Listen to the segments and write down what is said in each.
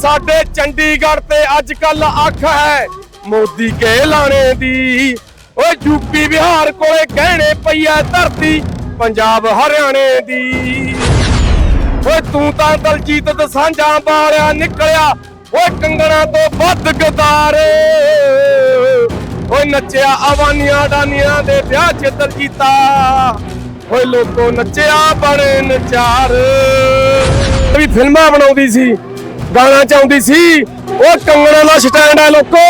ਸਾਡੇ ਚੰਡੀਗੜ੍ਹ ਤੇ ਅੱਜ ਕੱਲ ਅੱਖ ਹੈ ਮੋਦੀ ਕੇ ਲਾਣੇ ਦੀ। ਓਏ ਯੂਪੀ ਬਿਹਾਰ ਕੋਲੇ ਗਹਿਣੇ ਪਈ ਐ ਧਰਤੀ, ਪੰਜਾਬ ਹਰਿਆਣੇ ਦੀ। ਓਏ ਤੂੰ ਤਾਂ ਦਲਜੀਤ ਦਸਾਂਝਾਂ ਵਾਲਿਆ ਨਿਕਲਿਆ ਓਏ ਕੰਗਣਾ ਤੋਂ ਵੱਧ ਗਦਾਰ। ਓਏ ਨੱਚਿਆ ਅਵਾਨੀਆਂ ਡਾਨੀਆਂ ਦੇ ਵਿਆਹ 'ਚ ਦਲਜੀਤਾ। ਓਏ ਲੋਕੋ ਨੱਚਿਆ ਬਣੇ ਨਚਾਰ। ਵੀ ਫਿਲਮਾਂ ਬਣਾਉਂਦੀ ਸੀ। ਗਾਣਾ ਚਾਉਂਦੀ ਸੀ। ਉਹ ਕੰਗਣਾ ਦਾ ਸਟੈਂਡ ਹੈ ਲੋਕੋ।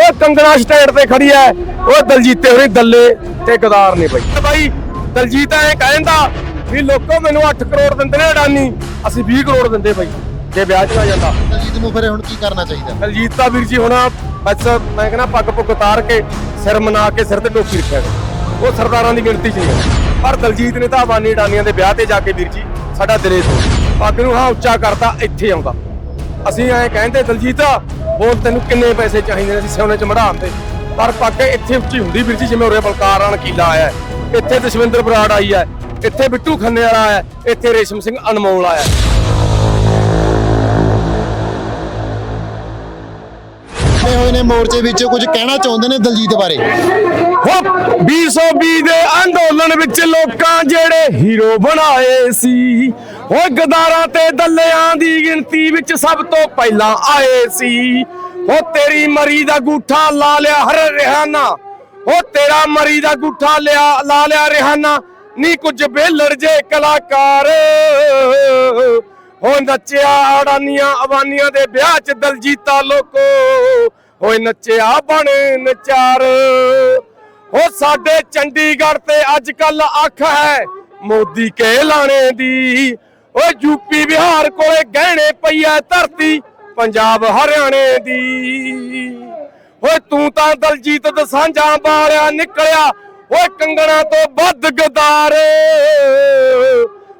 ਉਹ ਕੰਗਣਾ ਸਟੈਂਡ ਤੇ ਖੜੀ ਹੈ। ਉਹ ਦਲਜੀਤੇ ਹੋਰੀ ਦੱਲੇ ਤੇ ਗਦਾਰ ਨੇ ਬਾਈ। ਬਾਈ ਦਲਜੀਤ ਐ ਕਹਿੰਦਾ ਵੀ ਲੋਕੋ ਮੈਨੂੰ 8 ਕਰੋੜ ਦਿੰਦੇ ਨੇ ਅਡਾਨੀ। ਅਸੀਂ 20 ਕਰੋੜ ਦਿੰਦੇ ਬਾਈ। ਜੇ ਵਿਆਹ ਚ ਆ ਜਾਂਦਾ। ਦਲਜੀਤ ਨੂੰ ਫਿਰ ਹੁਣ ਕੀ ਕਰਨਾ ਚਾਹੀਦਾ? ਦਲਜੀਤ ਦਾ ਵੀਰ ਜੀ ਹੁਣ ਬਸ ਮੈਂ ਕਹਿੰਦਾ ਪੱਗ ਪੁੱਗ ਉਤਾਰ ਕੇ ਸਿਰ ਮਨਾ ਕੇ ਸਿਰ ਤੇ ਟੋਪੀ ਰੱਖਿਆ। ਉਹ ਸਰਦਾਰਾਂ ਦੀ ਗਿਣਤੀ ਚ ਨਹੀਂ ਪਰ ਦਲਜੀਤ ਨੇ ਤਾਂ ਅਬਾਨੀ ਡਾਨੀਆਂ ਦੇ ਵਿਆਹ ਤੇ ਜਾ ਕੇ ਵੀਰ ਜੀ ਸਾਡਾ ਦਿਲੇ ਤੋਂ। ਪੱਗ ਨੂੰ ਹਾਂ ਉੱਚਾ ਕਰਤਾ ਇੱਥੇ ਆਉਂਦਾ। ਅਸੀਂ ਐਂ ਕਹਿੰਦੇ ਦਲਜੀਤ ਬੋਲ ਤੈਨੂੰ ਕਿੰਨੇ ਪੈਸੇ ਚਾਹੀਦੇ ਨੇ? ਅਸੀਂ ਸੋਨੇ ਚ ਮੜਾਉਣ ਤੇ। ਪਰ ਪੱਗ ਇੱਥੇ ਉੱਚੀ ਹੁੰਦੀ ਵੀਰ ਜੀ ਜਿਵੇਂ ਉਰੇ ਬਲਕਾਰ ਰਾਣ ਕੀਲਾ ਆਇਆ ਹੈ। ਇੱਥੇ ਦਸ਼ਵਿੰਦਰ ਬਰਾੜ ਆਈ ਹੈ। ਇੱਥੇ ਬਿੱਟੂ ਖੰਨੇ ਵਾਲਾ ਆਇਆ ਹੈ, ਇੱਥੇ ਰੇਸ਼ਮ ਸਿੰਘ ਅਨਮੋਲ ਆਇਆ ਹੈ। ਆਏ ਹੋਏ ਨੇ ਮੋਰਚੇ ਵਿੱਚ ਕੁਝ ਕਹਿਣਾ ਚਾਹੁੰਦੇ ਨੇ ਦਲਜੀਤ ਬਾਰੇ? ਹੋ 220 ਦੇ ਅੰਦੋਲਨ ਵਿੱਚ ਲੋਕਾਂ ਜਿਹੜੇ ਹੀਰੋ ਬਣਾਏ ਸੀ। ਉਹ ਗਦਾਰਾਂ ਤੇ ਦੱਲਿਆਂ ਦੀ ਗਿਣਤੀ ਵਿੱਚ ਸਭ ਤੋਂ ਪਹਿਲਾਂ ਆਏ ਸੀ। ਉਹ ਤੇਰੀ ਮਰੀ ਦਾ ਗੂਠਾ ਲਾ ਲਿਆ ਹਰ ਰਿਹਾਨਾ। ਉਹ ਤੇਰਾ ਮਰੀ ਦਾ ਗੂਠਾ ਲਿਆ, ਲਾ ਲਿਆ ਰਿਹਾਨਾ। ਨੀ ਕੁਝ ਬੇਲੜ ਜੇ ਕਲਾਕਾਰ। ਹੋ ਨੱਚਿਆ ਅੜਾਨੀਆਂ ਅਵਾਨੀਆਂ ਦੇ ਵਿਆਹ ਚ ਦਲਜੀਤਾ ਲੋਕੋ। ਹੋਏ ਨੱਚਿਆ ਬਣੇ ਨਚਾਰ। ਹੋ ਸਾਡੇ ਚੰਡੀਗੜ੍ਹ ਤੇ ਅੱਜ ਕੱਲ ਅੱਖ ਹੈ ਮੋਦੀ ਕੇ ਲਾਣੇ ਦੀ। ਓ ਯੂਪੀ ਬਿਹਾਰ ਕੋਲੇ ਗਹਿਣੇ ਪਈ ਐ ਧਰਤੀ, ਪੰਜਾਬ ਹਰਿਆਣੇ ਦੀ। ਓਏ ਤੂੰ ਤਾਂ ਦਲਜੀਤ ਦਸਾਂਝਾਂ ਵਾਲਿਆ ਨਿਕਲਿਆ, ਓਏ ਕੰਗਣਾ ਤੋਂ ਵੱਧ ਗਦਾਰ।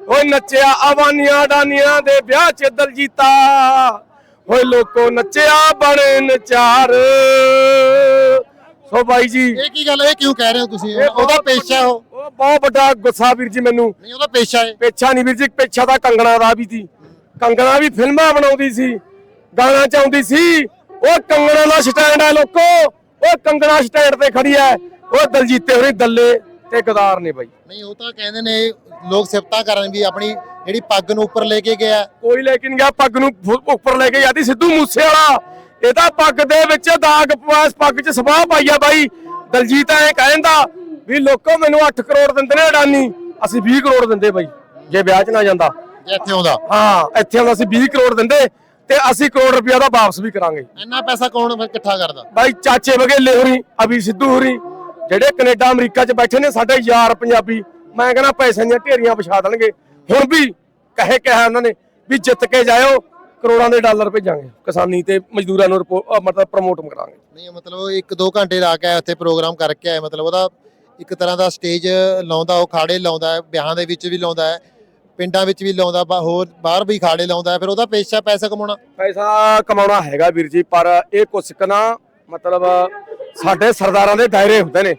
ਓਏ ਨੱਚਿਆ ਅਵਾਨੀਆਂ ਡਾਨੀਆਂ ਦੇ ਵਿਆਹ 'ਚ ਦਲਜੀਤਾ, ਓਏ ਲੋਕੋ ਨੱਚਿਆ ਬਣੇ ਨਚਾਰ। ਸੋ ਬਾਈ ਜੀ। ਇਹ ਕੀ ਗੱਲ ਇਹ ਕਿਉਂ ਕਹਿ ਰਹੇ ਹੋ ਤੁਸੀਂ? ਉਹਦਾ ਪੇਸ਼ਾ ਉਹ। ਉਹ ਬਹੁਤ ਵੱਡਾ ਗੁੱਸਾ ਵੀਰ ਜੀ ਮੈਨੂੰ। ਨਹੀਂ ਉਹਦਾ ਪੇਸ਼ਾ ਹੈ ਪੇਛਾ ਨਹੀਂ ਵੀਰ ਜੀ ਪੇਛਾ ਤਾਂ ਕੰਗਣਾ ਦਾ ਵੀ ਸੀ। ਕੰਗਣਾ ਵੀ ਫਿਲਮਾਂ ਬਣਾਉਂਦੀ ਸੀ ਗਾਣਾ ਚਾਉਂਦੀ ਸੀ। ਉਹ ਕੰਗਣਾ ਦਾ ਸਟੈਂਡ ਹੈ ਲੋਕੋ। ਉਹ ਕੰਗਣਾ ਸਟੈਂਡ ਤੇ ਖੜੀ ਹੈ ਉਹ ਦਲਜੀਤੇ ਹੋਰੀ ਦੱਲੇ ਤੇ ਗਦਾਰ ਨੇ ਬਾਈ। ਨਹੀਂ ਉਹ ਤਾਂ ਕਹਿੰਦੇ ਨੇ ਲੋਕ ਸਿਫਤਾਂ ਕਰਨ ਵੀ ਆਪਣੀ ਜਿਹੜੀ ਪੱਗ ਨੂੰ ਉੱਪਰ ਲੈ ਕੇ ਗਿਆ। ਕੋਈ ਲੈ ਕੇ ਨਹੀਂ ਗਿਆ ਪੱਗ ਨੂੰ ਉੱਪਰ ਲੈ ਕੇ ਜਾਂਦੀ ਸਿੱਧੂ ਮੂਸੇ ਵਾਲਾ ਇਹ ਤਾਂ ਪੱਗ ਦੇ ਵਿੱਚ ਦਾਗ ਪਾਸ ਪੱਗ 'ਚ ਸਵਾਹ ਪਾਈ ਆ ਬਾਈ। ਦਲਜੀਤ ਐ ਕਹਿੰਦਾ ਵੀ ਲੋਕੋ ਮੈਨੂੰ 8 ਕਰੋੜ ਦਿੰਦੇ ਨੇ ਅਡਾਨੀ ਅਸੀਂ 20 ਕਰੋੜ ਦਿੰਦੇ ਬਾਈ ਜੇ ਵਿਆਹ 'ਚ ਨਾ ਜਾਂਦਾ। ਇੱਥੇ ਆਉਂਦਾ। ਹਾਂ ਇੱਥੇ ਹੁਣ ਅਸੀਂ 20 ਕਰੋੜ ਦਿੰਦੇ ਤੇ ਅਸੀਂ ਕਰੋੜ ਰੁਪਇਆ ਦਾ ਵਾਪਸ ਵੀ ਕਰਾਂਗੇ। ਇੰਨਾ ਪੈਸਾ ਕੌਣ ਫਿਰ ਇਕੱਠਾ ਕਰਦਾ? ਬਾਈ ਚਾਚੇ ਵਗੇਲੇ ਹੋਰੀ ਅਭੀ ਸਿੱਧੂ ਹੋਰੀ ਜਿਹੜੇ ਕੈਨੇਡਾ ਅਮਰੀਕਾ 'ਚ ਬੈਠੇ ਨੇ ਸਾਡੇ ਯਾਰ ਪੰਜਾਬੀ ਮੈਂ ਕਹਿੰਦਾ ਪੈਸਿਆਂ ਦੀਆਂ ਢੇਰੀਆਂ ਵਿਛਾ ਦੇਣਗੇ। ਹੁਣ ਵੀ ਕਹੇ ਕਿਹਾ ਉਹਨਾਂ ਨੇ ਵੀ ਜਿੱਤ ਕੇ ਜਾਇਓ ਕਰੋੜਾਂ ਦੇ ਡਾਲਰ ਭੇਜਾਂਗੇ। ਕਿਸਾਨੀ ਤੇ ਮਜ਼ਦੂਰਾਂ ਨੂੰ ਰਿਪੋ- ਅਹ ਮਤਲਬ ਪ੍ਰਮੋਟ ਕਰਾਂਗੇ। ਨਹੀਂ ਮਤਲਬ ਇੱਕ ਦੋ ਘੰਟੇ ਲਾ ਕੇ ਆਇਆ ਉੱਥੇ ਪ੍ਰੋਗਰਾਮ ਕਰਕੇ ਆਇਆ ਮਤਲਬ ਉਹਦਾ ਇੱਕ ਤਰ੍ਹਾਂ ਦਾ ਸਟੇਜ ਲਾਉਂਦਾ ਉਹ ਖਾੜੇ ਲਾਉਂਦਾ ਹੈ ਵਿਆਹਾਂ ਦੇ ਵਿੱਚ ਵੀ ਲਾਉਂਦਾ ਹੈ ਪਿੰਡਾਂ ਵਿੱਚ ਵੀ ਲਾਉਂਦਾ ਬਾ- ਹੋਰ ਬਾਹਰ ਵੀ ਖਾੜੇ ਲਾਉਂਦਾ ਹੈ ਫਿਰ ਉਹਦਾ ਪੇਸ਼ਾ ਪੈਸਾ ਕਮਾਉਣਾ। ਪੈਸਾ ਕਮਾਉਣਾ ਹੈਗਾ ਵੀਰ ਜੀ ਪਰ ਇਹ ਕੁਛ ਕੁ ਨਾ ਮਤਲਬ ਸਾਡੇ ਸਰਦਾਰਾਂ ਦੇ ਦਾਇਰੇ ਹੁੰਦੇ ਨੇ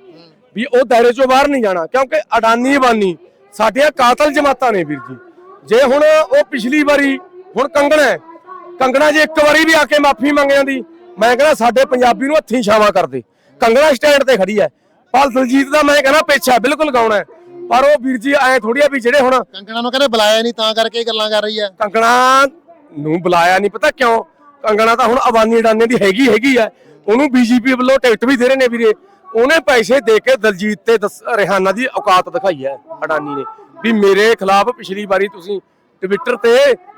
ਵੀ ਉਹ ਦਾਇਰੇ ਚੋਂ ਬਾਹਰ ਨਹੀਂ ਜਾਣਾ ਕਿਉਂਕਿ ਅਡਾਨੀ ਬਾਨੀ ਸਾਡੀਆਂ ਕਾਤਲ ਜਮਾਤਾਂ ਨੇ ਵੀਰ ਜੀ। ਜੇ ਹੁਣ ਉਹ ਪਿਛਲੀ ਵਾਰੀ ਹੁਣ ਕੰਗਣਾ ਹੈ ਕੰਗਣਾ ਜੇ ਇੱਕ ਵਾਰੀ ਵੀ ਆ ਕੇ ਮਾਫੀ ਮੰਗ ਜਾਂਦੀ। ਮੈਂ ਕਹਿੰਦਾ ਸਾਡੇ ਪੰਜਾਬੀ ਨੂੰ ਹੱਥੀਂ ਛਾਵਾਂ ਕਰਦੇ ਕੰਗਣਾ ਸਟੈਂਡ ਤੇ ਖੜੀ ਹੈ ਪਰ ਦਲਜੀਤ ਦਾ ਮੈਂ ਕਹਿੰਦਾ ਪੇਛਾ ਬਿਲਕੁਲ ਗਾਉਣਾ ਹੈ ਪਰ ਉਹ ਵੀਰ ਜੀ ਐ ਥੋੜੀ ਆ ਵੀ ਜਿਹੜੇ ਹੁਣ ਕੰਗਣਾ ਨੂੰ ਕਹਿੰਦੇ ਬੁਲਾਇਆ ਨਹੀਂ ਤਾਂ ਕਰਕੇ ਇਹ ਗੱਲਾਂ ਕਰ ਰਹੀ ਹੈ ਕੰਗਣਾ ਨੂੰ ਬੁਲਾਇਆ ਨਹੀਂ ਪਤਾ ਕਿਉਂ? ਕੰਗਣਾ ਤਾਂ ਹੁਣ ਅਬਾਨੀ ਅਡਾਨੇ ਦੀ ਹੈਗੀ ਹੈਗੀ ਆ ਉਹਨੂੰ ਬੀਜੇਪੀ ਵੱਲੋਂ ਟਿਕਟ ਵੀ ਦੇ ਰਹੇ ਨੇ ਵੀਰੇ। ਉਹਨੇ ਪੈਸੇ ਦੇ ਕੇ ਦਲਜੀਤ ਤੇ ਰਿਹਾਨਾ ਦੀ ਔਕਾਤ ਦਿਖਾਈ ਹੈ ਅਡਾਨੀ ਨੇ। ਵੀ ਮੇਰੇ ਖਿਲਾਫ ਪਿਛਲੀ ਵਾਰੀ ਤੁਸੀਂ ਟਵਿੱਟਰ ਤੇ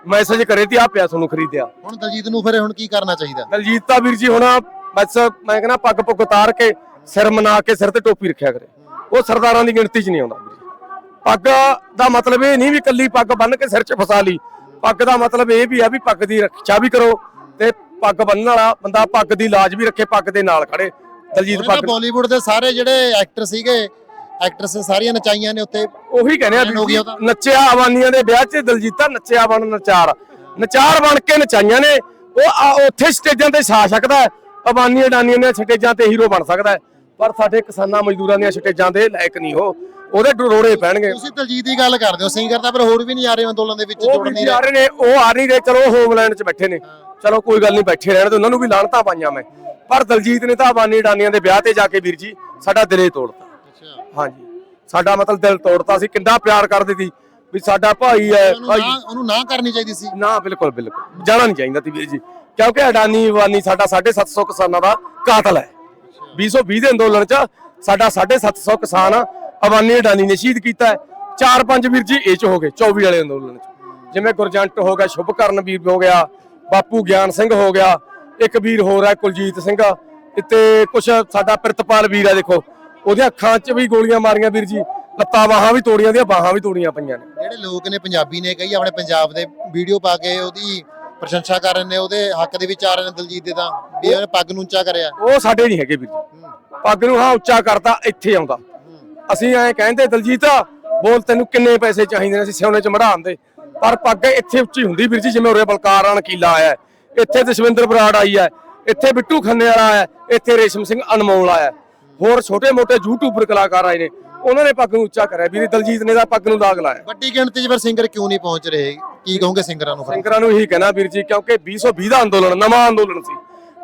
ਮੈਸੇਜ ਕਰੇ ਤੇ ਆ ਪਿਆ ਤੁਹਾਨੂੰ ਖਰੀਦਿਆ। ਹੁਣ ਦਲਜੀਤ ਨੂੰ ਫਿਰ ਹੁਣ ਕੀ ਕਰਨਾ ਚਾਹੀਦਾ? ਦਲਜੀਤ ਤਾਂ ਵੀਰ ਜੀ ਹੁਣ ਬਸ ਮੈਂ ਕਹਿੰਦਾ ਪੱਗ ਪੁੱਗ ਉਤਾਰ ਕੇ ਸਿਰ ਮਨਾ ਕੇ ਸਿਰ ਤੇ ਟੋਪੀ ਰੱਖਿਆ ਕਰੇ। ਉਹ ਸਰਦਾਰਾਂ ਦੀ ਗਿਣਤੀ 'ਚ ਨਹੀਂ ਆਉਂਦਾ ਵੀਰ ਜੀ। ਪੱਗ ਦਾ ਮਤਲਬ ਇਹ ਨਹੀਂ ਵੀ ਕੱਲੀ ਪੱਗ ਬੰਨ ਕੇ ਸਿਰ 'ਚ ਫਸਾ ਲਈ। ਪੱਗ ਦਾ ਮਤਲਬ ਇਹ ਵੀ ਆ ਵੀ ਪੱਗ ਦੀ ਰੱਖਿਆ ਵੀ ਕਰੋ ਤੇ ਪੱਗ ਬੰਨਣ ਵਾਲਾ ਬੰਦਾ ਪੱਗ ਦੀ ਲਾਜ ਵੀ ਰੱਖੇ ਪੱਗ ਦੇ ਨਾਲ ਖੜੇ। ਦਲਜੀਤ ਪੱਗ ਬਾਲੀਵੁੱਡ ਦੇ ਸਾਰੇ ਜਿਹੜੇ ਐਕਟਰ ਸੀਗੇ ਐਕਟਰਸ ਸਾਰੀਆਂ ਨਚਾਈਆਂ ਨੇ ਉੱਤੇ। ਉਹੀ ਕਹਿੰਦੇ ਆ ਹੋ ਗਿਆ। ਨੱਚਿਆ ਅਵਾਨੀਆਂ ਦੇ ਵਿਆਹ 'ਚ ਦਲਜੀਤਾ ਨੱਚਿਆ ਬਣ ਨਚਾਰ। ਨਚਾਰ ਬਣ ਕੇ ਨਚਾਈਆਂ ਨੇ। ਉਹ ਆ- ਉੱਥੇ ਸਟੇਜਾਂ ਤੇ ਛਾ ਸਕਦਾ ਹੈ। ਅਵਾਨੀ ਅਡਾਨੀਆਂ ਦੀਆਂ ਸਟੇਜਾਂ ਤੇ ਹੀਰੋ ਬਣ ਸਕਦਾ ਹੈ। ਪਰ ਸਾਡੇ ਕਿਸਾਨਾਂ ਮਜ਼ਦੂਰਾਂ ਦੀਆਂ ਸਟੇਜਾਂ ਦੇ ਲਾਇਕ ਨਹੀਂ ਉਹ। ਉਹਦੇ ਡਰੋੜੇ ਪੈਣਗੇ। ਤੁਸੀਂ ਦਲਜੀਤ ਦੀ ਗੱਲ ਕਰਦੇ ਹੋ ਸਿੰਗਰ ਤਾਂ ਪਰ ਹੋਰ ਵੀ ਨਹੀਂ ਆ ਰਹੇ ਅੰਦੋਲਨ ਦੇ ਵਿੱਚ ਉਹ ਜੁੜ ਵੀ ਨਹੀਂ ਆ ਰਹੇ। ਰਹੇ ਨੇ ਉਹ ਆ ਨਹੀਂ ਰਹੇ ਚਲੋ ਹੋਮਲੈਂਡ 'ਚ ਬੈਠੇ ਨੇ। ਚਲੋ ਕੋਈ ਗੱਲ ਨਹੀਂ ਬੈਠੇ ਰਹਿਣ ਤੇ ਉਹਨਾਂ ਨੂੰ ਵੀ ਲਾਹਣਤਾਂ ਪਾਈਆਂ ਮੈਂ। ਪਰ ਦਲਜੀਤ ਨੇ ਤਾਂ ਅਬਾਨੀ ਅਡਾਨੀਆਂ ਦੇ ਵਿਆਹ ਤੇ ਜਾ ਕੇ ਵੀਰ ਜੀ ਸਾਡਾ ਦਿਲੇ ਤੋੜਤਾ। ਹਾਂਜੀ। ਸਾਡਾ ਮਤਲਬ ਦਿਲ ਤੋੜਤਾ ਸੀ ਕਿੰਨਾ ਪਿਆਰ ਕਰਦੇ ਸੀ ਵੀ ਸਾਡਾ ਭਾਈ ਹੈ ਭਾਈ ਨਾ ਉਹਨੂੰ ਨਾ ਕਰਨੀ ਚਾਹੀਦੀ ਸੀ। ਨਾ ਬਿਲਕੁਲ ਬਿਲਕੁਲ। ਜਾਣਾ ਨਹੀਂ ਚਾਹੀਦਾ ਸੀ ਵੀਰ ਜੀ। ਕਿਉਂਕਿ ਅਡਾਨੀ ਵਾਨੀ ਸਾਡਾ 750 ਕਿਸਾਨਾਂ ਦਾ ਕਾਤਲ ਹੈ। 220 ਦੇ ਅੰਦੋਲਨ ਚ ਸਾਡਾ 750 ਕਿਸਾਨ ਅਬਾਨੀ ਅਡਾਨੀ ਨੇ ਸ਼ਹੀਦ ਕੀਤਾ ਹੈ। ਚਾਰ ਪੰਜ ਵੀਰ ਜੀ ਇਹ ਚ ਹੋ ਗਏ 24 ਵਾਲੇ ਅੰਦੋਲਨ ਚ। ਜਿਵੇਂ ਗੁਰਜੰਟ ਹੋ ਗਿਆ ਸ਼ੁਭਕਰਨ ਵੀਰ ਹੋ ਗਿਆ ਬਾਪੂ ਗਿਆਨ ਸਿੰਘ ਹੋ ਗਿਆ ਇੱਕ ਵੀਰ ਹੋਰ ਹੈ ਕੁਲਜੀਤ ਸਿੰਘ। ਤੇ ਕੁਛ ਸਾਡਾ ਪ੍ਰਿਤਪਾਲ ਵੀਰ ਹੈ ਦੇਖੋ। ਉਹਦੀਆਂ ਅੱਖਾਂ 'ਚ ਵੀ ਗੋਲੀਆਂ ਮਾਰੀਆਂ ਵੀਰ ਜੀ ਲੱਤਾਂ ਬਾਹਾਂ ਵੀ ਤੋੜੀਆਂ ਦੀਆਂ ਬਾਹਾਂ ਵੀ ਤੋੜੀਆਂ ਪਈਆਂ ਨੇ। ਜਿਹੜੇ ਲੋਕ ਨੇ ਪੰਜਾਬੀ ਨੇ ਕਈ ਆਪਣੇ ਪੰਜਾਬ ਦੇ ਵੀਡੀਓ ਪਾ ਕੇ ਉਹਦੀ ਪ੍ਰਸ਼ੰਸਾ ਕਰ ਰਹੇ ਨੇ ਉਹਦੇ ਹੱਕ ਦੇ ਵਿੱਚ ਆ ਰਹੇ ਨੇ ਦਲਜੀਤ ਦੇ ਤਾਂ ਵੀ ਇਹਨੇ ਪੱਗ ਨੂੰ ਉੱਚਾ ਕਰਿਆ। ਉਹ ਸਾਡੇ ਨਹੀਂ ਹੈਗੇ ਵੀਰ ਜੀ। ਪੱਗ ਨੂੰ ਹਾਂ ਉੱਚਾ ਕਰਤਾ ਇੱਥੇ ਆਉਂਦਾ। ਅਸੀਂ ਐਂ ਕਹਿੰਦੇ ਦਲਜੀਤ ਬੋਲ ਤੈਨੂੰ ਕਿੰਨੇ ਪੈਸੇ ਚਾਹੀਦੇ ਨੇ ਅਸੀਂ ਸਿਉਨੇ ਚ ਮੜਾਉਣ ਦੇ। ਪਰ ਪੱਗ ਇੱਥੇ ਉੱਚੀ ਹੁੰਦੀ ਵੀਰ ਜੀ ਜਿਵੇਂ ਉਰੇ ਬਲਕਾਰ ਰਾਣ ਕੀਲਾ ਆਇਆ ਇੱਥੇ ਦਸ਼ਵਿੰਦਰ ਬਰਾੜ ਆਈ ਹੈ। ਇੱਥੇ ਬਿੱਟੂ ਖੰਨੇ ਵਾਲਾ ਆਇਆ ਇੱਥੇ ਰੇਸ਼ਮ ਸਿੰਘ ਅਨਮੋਲ ਆਇਆ। ਹੋਰ ਛੋਟੇ ਮੋਟੇ ਯੂਟਿਊਬਰ ਕਲਾਕਾਰ ਆਏ ਨੇ ਉਹਨਾਂ ਨੇ ਪੱਗ ਨੂੰ ਉੱਚਾ ਕਰਿਆ। ਵੀਰ ਦਲਜੀਤ ਨੇ ਤਾਂ ਪੱਗ ਨੂੰ ਦਾਗ ਲਾਇਆ। ਵੱਡੀ ਗਿਣਤੀ 'ਚ ਫਿਰ ਸਿੰਗਰ ਕਿਉਂ ਨਹੀਂ ਪਹੁੰਚ ਰਹੇ? ਕੀ ਕਹੋਗੇ ਸਿੰਗਰਾਂ ਨੂੰ ਫਿਰ? ਸਿੰਗਰਾਂ ਨੂੰ ਇਹੀ ਕਹਿਣਾ ਵੀਰ ਜੀ ਕਿਉਂਕਿ 2020 ਦਾ ਅੰਦੋਲਨ ਨਵਾਂ ਅੰਦੋਲਨ ਸੀ।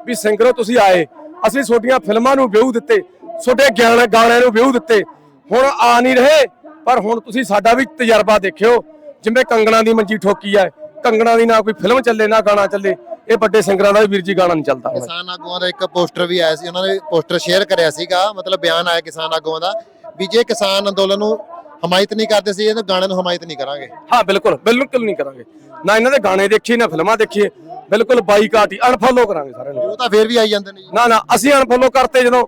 ਵੀ ਸਿੰਗਰੋ ਤੁਸੀਂ ਆਏ ਅਸੀਂ ਤੁਹਾਡੀਆਂ ਫਿਲਮਾਂ ਨੂੰ ਵਿਊ ਦਿੱਤੇ ਤੁਹਾਡੇ ਗਿਆਨ ਗਾਣਿਆਂ ਨੂੰ ਵਿਊ ਦਿੱਤੇ। ਹੁਣ ਆ ਨਹੀਂ ਰਹੇ ਪਰ ਹੁਣ ਤੁਸੀਂ ਸਾਡਾ ਵੀ ਤਜਰਬਾ ਦੇਖਿਓ। ਜਿਵੇਂ ਕੰਗਣਾ ਦੀ ਮੰਜੀ ਠੋਕੀ ਹੈ ਕੰਗਣਾ ਦੀ ਨਾ ਕੋਈ ਫਿਲਮ ਚੱਲੇ ਨਾ ਗਾਣਾ ਚੱਲੇ। ਇਹ ਵੱਡੇ ਸਿੰਗਰਾਂ ਦਾ ਵੀ ਵੀਰ ਜੀ ਗਾਣਾ ਨਹੀਂ ਚੱਲਦਾ। ਹੁਣ। ਕਿਸਾਨ ਆਗੂਆਂ ਦਾ ਇੱਕ ਪੋਸਟਰ ਵੀ ਆਇਆ ਸੀ ਉਹਨਾਂ ਨੇ ਪੋਸਟਰ ਸ਼ੇਅਰ ਕਰਿਆ ਸੀਗਾ ਮਤਲਬ ਬਿਆਨ ਆਇਆ ਕਿਸਾਨ ਆਗੂਆਂ ਦਾ ਵੀ ਜੇ ਕਿਸਾਨ ਅੰਦੋਲਨ ਨੂੰ ਹਮਾਇਤ ਨਹੀਂ ਕਰਦੇ ਸੀ ਇਹਨਾਂ ਗਾਣੇ ਨੂੰ ਹਮਾਇਤ ਨਹੀਂ ਕਰਾਂਗੇ। ਹਾਂ ਬਿਲਕੁਲ ਬਿਲਕੁਲ ਨਹੀਂ ਕਰਾਂਗੇ। ਨਾ ਇਹਨਾਂ ਦੇ ਗਾਣੇ ਦੇਖੀਏ ਨਾ ਫਿਲਮਾਂ ਦੇਖੀਏ ਬਿਲਕੁਲ ਬਾਈਕਾਟ ਹੀ ਅਨਫੋਲੋ ਕਰਾਂਗੇ ਸਾਰਿਆਂ ਨੂੰ। ਉਹ ਤਾਂ ਫੇਰ ਵੀ ਆਈ ਜਾਂਦੇ ਨੇ ਜੀ। ਨਾ ਨਾ ਅਸੀਂ ਅਨਫੋਲੋ ਕਰਤੇ ਜਦੋਂ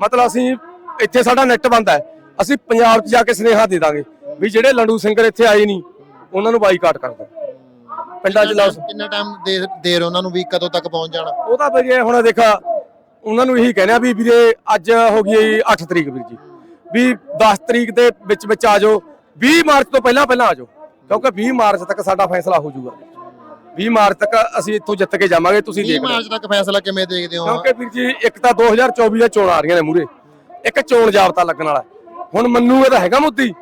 ਮਤਲਬ ਅਸੀਂ ਇੱਥੇ ਸਾਡਾ ਨੈਟ ਬੰਦ ਹੈ ਅਸੀਂ ਪੰਜਾਬ 'ਚ ਜਾ ਕੇ ਸੁਨੇਹਾ ਦੇ ਦਾਂਗੇ ਵੀ ਜਿਹੜੇ ਲੰਡੂ ਸਿੰਗਰ ਇੱਥੇ ਆਏ ਨਹੀਂ ਉਹਨਾਂ ਨੂੰ ਬਾਈਕਾਟ ਕਰ ਪਿੰਡਾਂ 'ਚ ਲਾਓ ਕਿੰਨਾ ਟਾਈਮ ਦੇ ਦੇ ਰਹੇ ਉਹਨਾਂ ਨੂੰ ਵੀ ਕਦੋਂ ਤੱਕ ਪਹੁੰਚ ਜਾਣਾ? ਉਹ ਤਾਂ ਵੀਰੇ ਹੁਣ ਦੇਖਾ ਉਹਨਾਂ ਨੂੰ ਇਹੀ ਕਹਿੰਦੇ ਆ ਵੀ ਵੀਰੇ ਅੱਜ ਹੋ ਗਈ 8 ਤਰੀਕ ਵੀਰ ਜੀ। ਵੀ 10 ਤਰੀਕ ਦੇ ਵਿੱਚ ਵਿੱਚ ਆ ਜਾਓ 20 ਮਾਰਚ ਤੋਂ ਪਹਿਲਾਂ ਪਹਿਲਾਂ ਆ ਜਾਓ ਕਿਉਂਕਿ 20 ਮਾਰਚ ਤੱਕ ਸਾਡਾ ਫੈਸਲਾ ਹੋ ਜਾਊਗਾ। 20 ਮਾਰਚ ਤੱਕ ਅਸੀਂ ਇੱਥੋਂ ਜਿੱਤ ਕੇ ਜਾਵਾਂਗੇ ਤੁਸੀਂ 30 ਦੇਖ ਲਓ। ਮਾਰਚ ਤੱਕ ਫੈਸਲਾ ਕਿਵੇਂ ਦੇਖਦੇ ਹੋ? ਕਿਉਂਕਿ ਵੀਰ ਜੀ ਇੱਕ ਤਾਂ 2024 ਦੀਆਂ ਚੋਣਾਂ ਆ ਰਹੀਆਂ ਨੇ ਮੂਰੇ ਇੱਕ ਚੋਣ ਜਾਬਤਾ ਲੱਗਣ ਵਾਲਾ। ਹੁਣ ਮੰਨੂਗਾ ਤਾਂ ਹੈਗਾ ਮੁੱਦੀ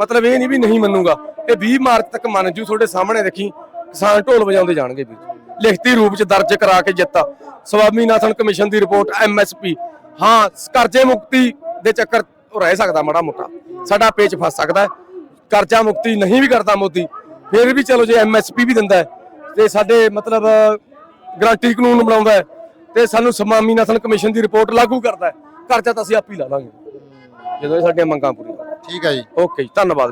ਮਤਲਬ ਇਹ ਨਹੀਂ ਵੀ ਨਹੀਂ ਮੰਨੂਗਾ ਇਹ 20 ਮਾਰਚ ਤੱਕ ਮੰਨ ਜੂ ਤੁਹਾਡੇ ਸਾਹਮਣੇ ਦੇਖੀ ਕਿਸਾਨ ਢੋਲ ਵਜਾਉਂਦੇ ਜਾਣਗੇ ਵੀਰ। ਲਿਖਤੀ ਰੂਪ ਚ ਦਰਜ ਕਰਾ ਕੇ ਜਿੱਤਾ। ਸਵਾਮੀਨਾਥਨ ਕਮਿਸ਼ਨ ਦੀ ਰਿਪੋਰਟ ਐਮਐਸਪੀ ਹਾਂ ਕਰਜ਼ੇ ਮੁਕਤੀ ਦੇ ਚੱਕਰ ਉਹ ਰਹਿ ਸਕਦਾ ਮਾੜਾ ਮੋਟਾ। ਸਾਡਾ ਪੇਚ ਫਸ ਸਕਦਾ। ਕਰਜ਼ਾ ਮੁਕਤੀ ਨਹੀਂ ਵੀ ਕਰਦਾ ਮੋਦੀ ਫਿਰ ਵੀ ਚਲੋ ਜੇ ਐਮਐਸਪੀ ਵੀ ਦਿੰਦਾ ਤੇ ਸਾਡੇ ਮਤਲਬ ਗਰੰਟੀ ਕਾਨੂੰਨ ਬਣਾਉਂਦਾ ਤੇ ਸਾਨੂੰ ਸਵਾਮੀਨਾਥਨ ਕਮਿਸ਼ਨ ਦੀ ਰਿਪੋਰਟ ਲਾਗੂ ਕਰਦਾ ਕਰਜ਼ਾ ਤਾਂ ਅਸੀਂ ਆਪ ਹੀ ਲਾ ਲਾਂਗੇ। ਜਦੋਂ ਇਹ ਸਾਡੀਆਂ ਮੰਗਾਂ ਪੂਰੀਆਂ ਠੀਕ ਹੈ ਜੀ। ਓਕੇ ਜੀ ਧੰਨਵਾਦ।